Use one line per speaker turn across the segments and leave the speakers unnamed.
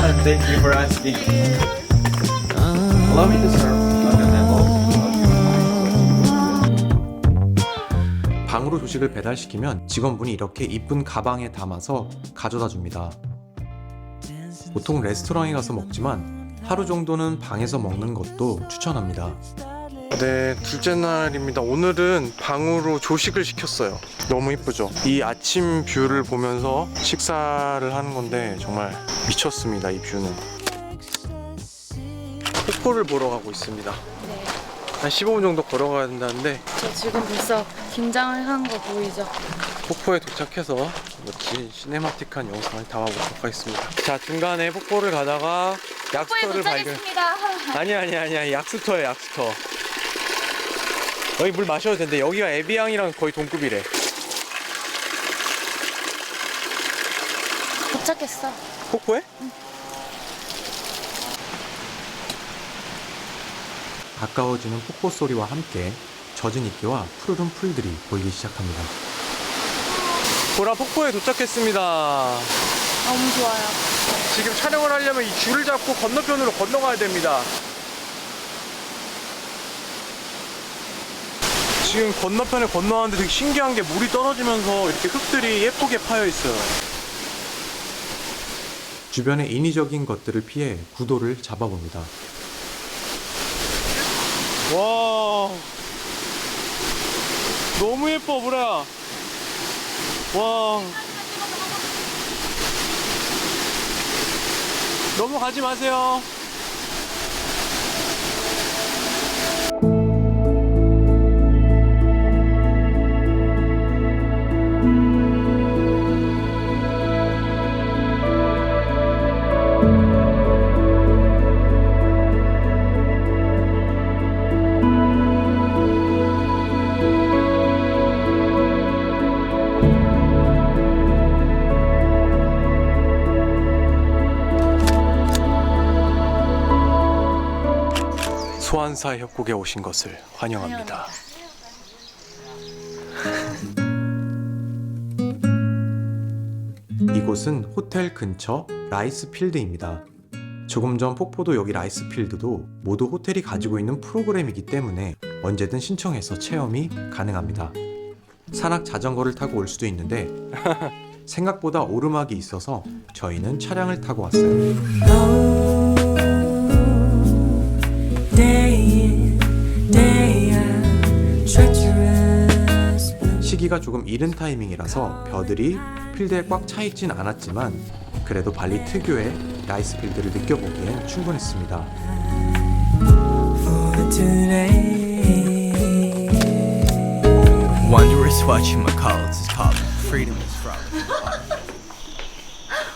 Thank you for asking. On the table.
방으로 조식을 배달시키면 직원분이 이렇게 이쁜 가방에 담아서 가져다 줍니다. 보통 레스토랑에 가서 먹지만 하루 정도는 방에서 먹는 것도 추천합니다. 네, 둘째 날입니다. 오늘은 방으로 조식을 시켰어요. 너무 이쁘죠? 이 아침 뷰를 보면서 식사를 하는 건데 정말 미쳤습니다. 이 뷰는. 폭포를 보러 가고 있습니다.
네.
한 15분 정도 걸어가야 된다는데
저 지금 벌써 긴장을 한 거 보이죠?
폭포에 도착해서 멋진 시네마틱한 영상을 담아보도록 하겠습니다. 자 중간에 폭포를 가다가 약수터를 발견. 아니 아니 아니 약수터에 약수터. 여기 물 마셔도 된대. 여기가 에비앙이랑 거의 동급이래.
도착했어.
폭포에? 가까워지는 폭포 소리와 함께 젖은 이끼와 푸르른 풀들이 보이기 시작합니다. 보라 폭포에 도착했습니다.
너무 좋아요.
지금 촬영을 하려면 이 줄을 잡고 건너편으로 건너가야 됩니다. 지금 건너편에 건너왔는데 되게 신기한 게 물이 떨어지면서 이렇게 흙들이 예쁘게 파여 있어요. 주변의 인위적인 것들을 피해 구도를 잡아봅니다. 와, 너무 예뻐, 보라. 와. 넘어가지 마세요. 소환사 협곡에 오신 것을 환영합니다. 이곳은 호텔 근처 라이스필드입니다. 조금 전 폭포도 여기 라이스필드도 모두 호텔이 가지고 있는 프로그램이기 때문에 언제든 신청해서 체험이 가능합니다. 산악 자전거를 타고 올 수도 있는데 생각보다 오르막이 있어서 저희는 차량을 타고 왔어요. 시기가 조금 이른 타이밍이라서 벼들이 필드에 꽉 차 있진 않았지만 그래도 발리 특유의 라이스 필드를 느껴보기엔 충분했습니다.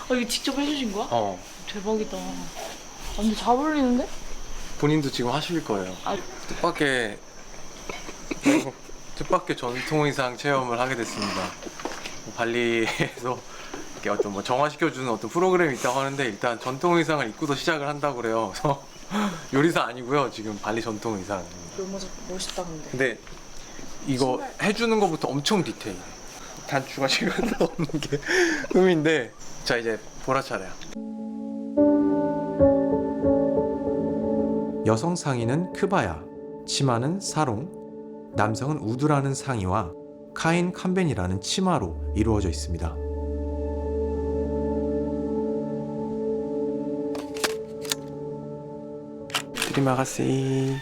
어, 이거 직접 해주신 거야?
어,
대박이다. 완전 잘 어울리는데?
본인도 지금 하실 거예요.
아.
뜻밖의 뜻밖의 전통 의상 체험을 하게 됐습니다. 발리에서 이렇게 어떤 뭐 정화시켜주는 어떤 프로그램이 있다고 하는데 일단 전통 의상을 입고서 시작을 한다고 그래요. 그래서 요리사 아니고요. 지금 발리 전통 의상.
너무 멋있다 근데.
근데 이거 해주는 것부터 엄청 디테일해. 단추가 지금 나오는 게 흠인데 자 이제 보라 차례야. 여성 상의는 크바야, 치마는 사롱, 남성은 우드라는 상의와 카인 캄벤이라는 치마로 이루어져 있습니다. 드리마가시.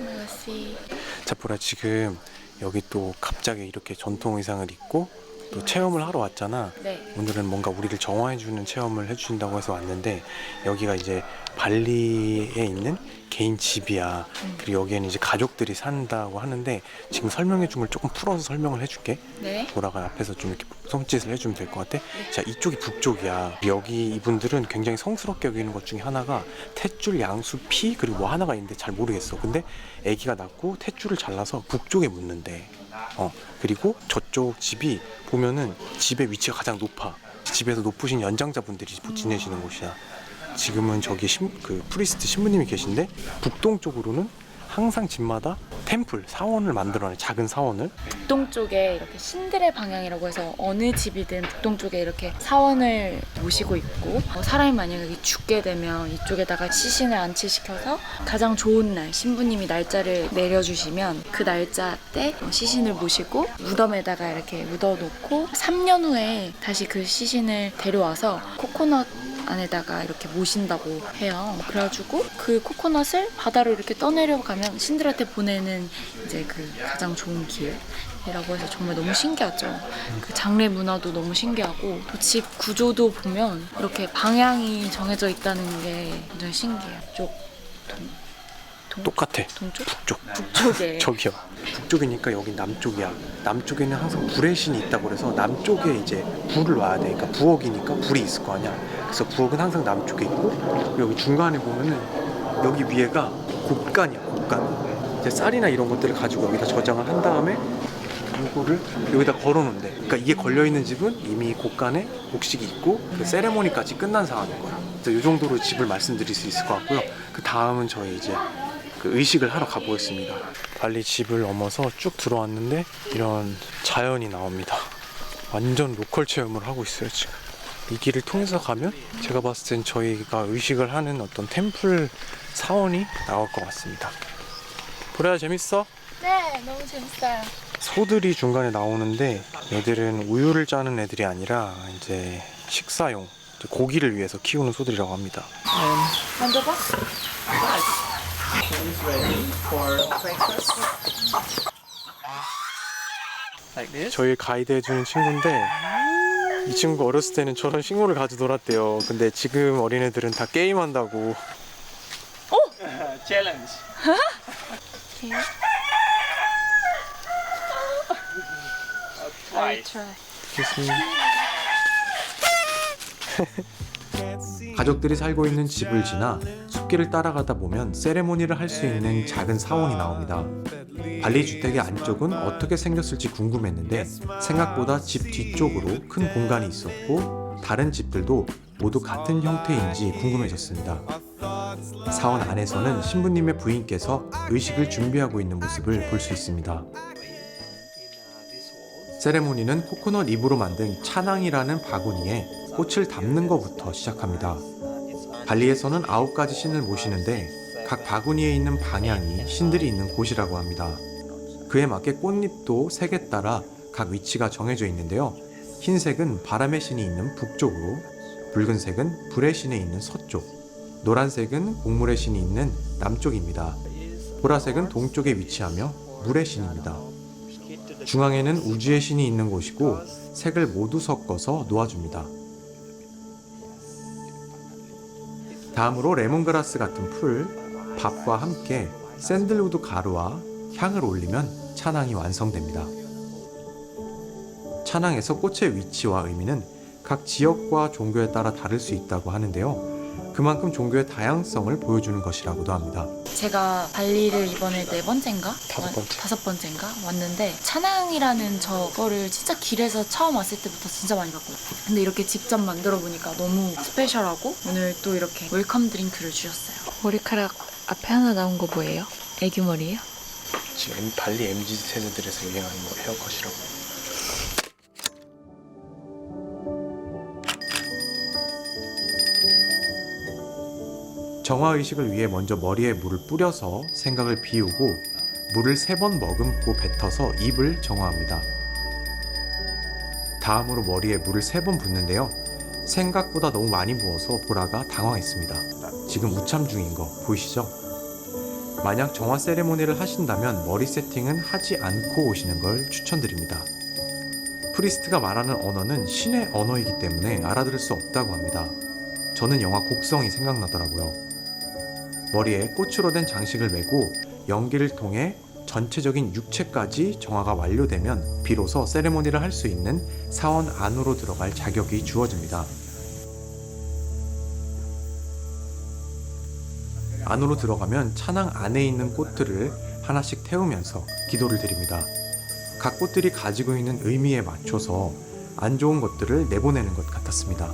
merci.
자 보라 지금 여기 또 갑자기 이렇게 전통 의상을 입고 또 체험을 하러 왔잖아.
네.
오늘은 뭔가 우리를 정화해주는 체험을 해주신다고 해서 왔는데 여기가 이제 발리에 있는 개인 집이야. 그리고 여기에는 이제 가족들이 산다고 하는데 지금 설명해 준 걸 조금 풀어서 설명을 해줄게.
네.
보라가 앞에서 좀 이렇게 손짓을 해주면 될 것 같아. 자 이쪽이 북쪽이야. 여기 이분들은 굉장히 성스럽게 여기는 것 중에 하나가 탯줄, 양수, 피 그리고 뭐 하나가 있는데 잘 모르겠어. 근데 아기가 낳고 탯줄을 잘라서 북쪽에 묻는데. 어 그리고 저쪽 집이 보면은 집의 위치가 가장 높아. 집에서 높으신 연장자분들이 지내시는 곳이야. 지금은 저기 신, 그 프리스트 신부님이 계신데 북동 쪽으로는 항상 집마다 템플, 사원을 만들어내 작은 사원을.
북동 쪽에 이렇게 신들의 방향이라고 해서 어느 집이든 북동 쪽에 이렇게 사원을 모시고 있고 어, 사람이 만약에 죽게 되면 이쪽에다가 시신을 안치시켜서 가장 좋은 날 신부님이 날짜를 내려주시면 그 날짜 때 시신을 모시고 무덤에다가 이렇게 묻어놓고 3년 후에 다시 그 시신을 데려와서 코코넛 안에다가 이렇게 모신다고 해요. 그래가지고 그 코코넛을 바다로 이렇게 떠내려가면 신들한테 보내는 이제 그 가장 좋은 길 이라고 해서 정말 너무 신기하죠. 그 장례 문화도 너무 신기하고 또 집 구조도 보면 이렇게 방향이 정해져 있다는 게 굉장히 신기해요. 쪽 동, 동,
똑같아.
동쪽?
북쪽.
북쪽에
저기요. 북쪽이니까 여기 남쪽이야. 남쪽에는 항상 불의 신이 있다고 그래서 남쪽에 이제 불을 놔야 돼. 그러니까 부엌이니까 불이 있을 거 아니야. 그래서 부엌은 항상 남쪽에 있고 여기 중간에 보면은 여기 위에가 곡간이야. 곡간. 이제 쌀이나 이런 것들을 가지고 여기다 저장을 한 다음에 이거를 여기다 걸어놓는데. 그러니까 이게 걸려 있는 집은 이미 곡간에 곡식이 있고 그 세레모니까지 끝난 상황인 거야. 그래서 이 정도로 집을 말씀드릴 수 있을 것 같고요. 그 다음은 저희 이제 그 의식을 하러 가보겠습니다. 발리 집을 넘어서 쭉 들어왔는데 이런 자연이 나옵니다. 완전 로컬 체험을 하고 있어요 지금. 이 길을 통해서 가면 제가 봤을 땐 저희가 의식을 하는 어떤 템플 사원이 나올 것 같습니다. 보라야 재밌어?
네 너무 재밌어요.
소들이 중간에 나오는데 얘들은 우유를 짜는 애들이 아니라 이제 식사용 이제 고기를 위해서 키우는 소들이라고 합니다.
Like this.
저희 가이드 해주는 친구인데 이 친구 어렸을 때는 저런 식물을 가지고 놀았대요. 근데 지금 어린애들은 다 게임한다고.
Challenge.
I try.
가족들이 살고 있는 집을 지나 숲길을 따라가다 보면 세레모니를 할 수 있는 작은 사원이 나옵니다. 발리 주택의 안쪽은 어떻게 생겼을지 궁금했는데 생각보다 집 뒤쪽으로 큰 공간이 있었고 다른 집들도 모두 같은 형태인지 궁금해졌습니다. 사원 안에서는 신부님의 부인께서 의식을 준비하고 있는 모습을 볼 수 있습니다. 세레모니는 코코넛 잎으로 만든 차낭이라는 바구니에 꽃을 담는 것부터 시작합니다. 발리에서는 아홉 가지 신을 모시는데 각 바구니에 있는 방향이 신들이 있는 곳이라고 합니다. 그에 맞게 꽃잎도 색에 따라 각 위치가 정해져 있는데요. 흰색은 바람의 신이 있는 북쪽으로, 붉은색은 불의 신이 있는 서쪽, 노란색은 곡물의 신이 있는 남쪽입니다. 보라색은 동쪽에 위치하며 물의 신입니다. 중앙에는 우주의 신이 있는 곳이고 색을 모두 섞어서 놓아줍니다. 다음으로 레몬그라스 같은 풀, 밥과 함께 샌들우드 가루와 향을 올리면 찬항이 완성됩니다. 찬항에서 꽃의 위치와 의미는 각 지역과 종교에 따라 다를 수 있다고 하는데요. 그만큼 종교의 다양성을 보여주는 것이라고도 합니다.
제가 발리를 이번에 네 번째인가?
다섯 번째.
다섯 번째인가? 왔는데 찬양이라는 저거를 진짜 길에서 처음 왔을 때부터 진짜 많이 봤거든요. 근데 이렇게 직접 만들어 보니까 너무 스페셜하고 오늘 또 이렇게 웰컴 드링크를 주셨어요. 머리카락 앞에 하나 나온 거 뭐예요? 애기 머리예요?
지금 발리 MZ 세대들에서 유행하는 뭐 헤어컷이라고. 정화 의식을 위해 먼저 머리에 물을 뿌려서 생각을 비우고 물을 세 번 머금고 뱉어서 입을 정화합니다. 다음으로 머리에 물을 세 번 붓는데요. 생각보다 너무 많이 부어서 보라가 당황했습니다. 지금 우참 중인 거 보이시죠? 만약 정화 세레모니를 하신다면 머리 세팅은 하지 않고 오시는 걸 추천드립니다. 프리스트가 말하는 언어는 신의 언어이기 때문에 알아들을 수 없다고 합니다. 저는 영화 곡성이 생각나더라고요. 머리에 꽃으로 된 장식을 메고 연기를 통해 전체적인 육체까지 정화가 완료되면 비로소 세레모니를 할 수 있는 사원 안으로 들어갈 자격이 주어집니다. 안으로 들어가면 찬양 안에 있는 꽃들을 하나씩 태우면서 기도를 드립니다. 각 꽃들이 가지고 있는 의미에 맞춰서 안 좋은 것들을 내보내는 것 같았습니다.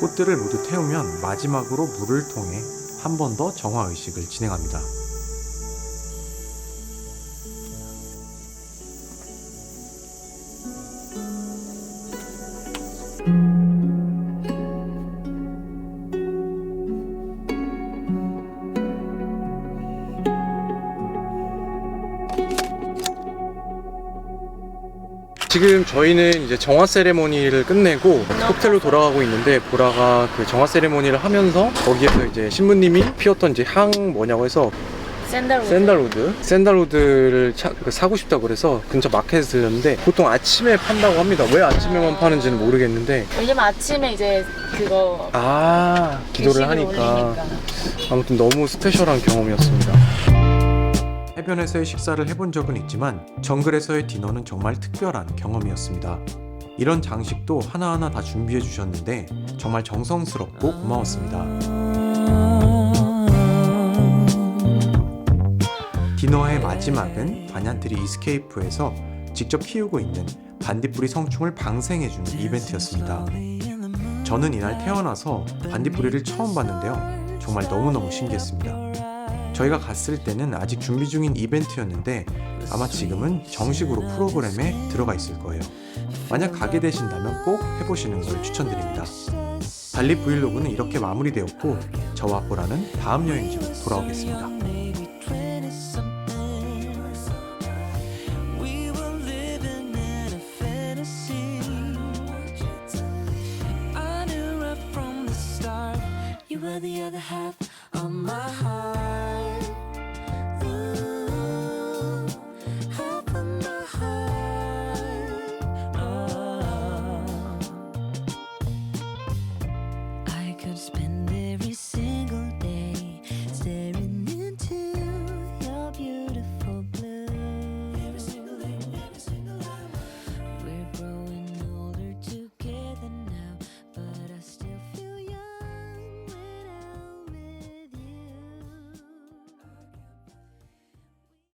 꽃들을 모두 태우면 마지막으로 물을 통해 한 번 더 정화 의식을 진행합니다. 지금 저희는 이제 정화 세레모니를 끝내고 호텔로 돌아가고 있는데 보라가 그 정화 세레모니를 하면서 거기에서 이제 신부님이 피웠던 이제 향 뭐냐고 해서
샌들우드.
샌달우드. 샌달우드를 차- 그 사고 싶다고 그래서 근처 마켓에 들렸는데 보통 아침에 판다고 합니다. 왜 아침에만 파는지는 모르겠는데.
왜냐면 아침에 이제 그거
아 기도를 하니까.
올리니까.
아무튼 너무 스페셜한 경험이었습니다 해변에서의 식사를 해본 적은 있지만 정글에서의 디너는 정말 특별한 경험이었습니다 이런 장식도 하나하나 다 준비해 주셨는데 정말 정성스럽고 고마웠습니다 디너의 마지막은 반얀트리 이스케이프에서 직접 키우고 있는 반딧불이 성충을 방생해주는 이벤트였습니다. 저는 이날 태어나서 반딧불이를 처음 봤는데요. 정말 너무너무 신기했습니다. 저희가 갔을 때는 아직 준비 중인 이벤트였는데 아마 지금은 정식으로 프로그램에 들어가 있을 거예요. 만약 가게 되신다면 꼭 해보시는 걸 추천드립니다. 달리 브이로그는 이렇게 마무리되었고 저와 보라는 다음 여행지로 돌아오겠습니다.
maybe 20 something. We were living in a fantasy. I knew right from the start you were the other half of my heart.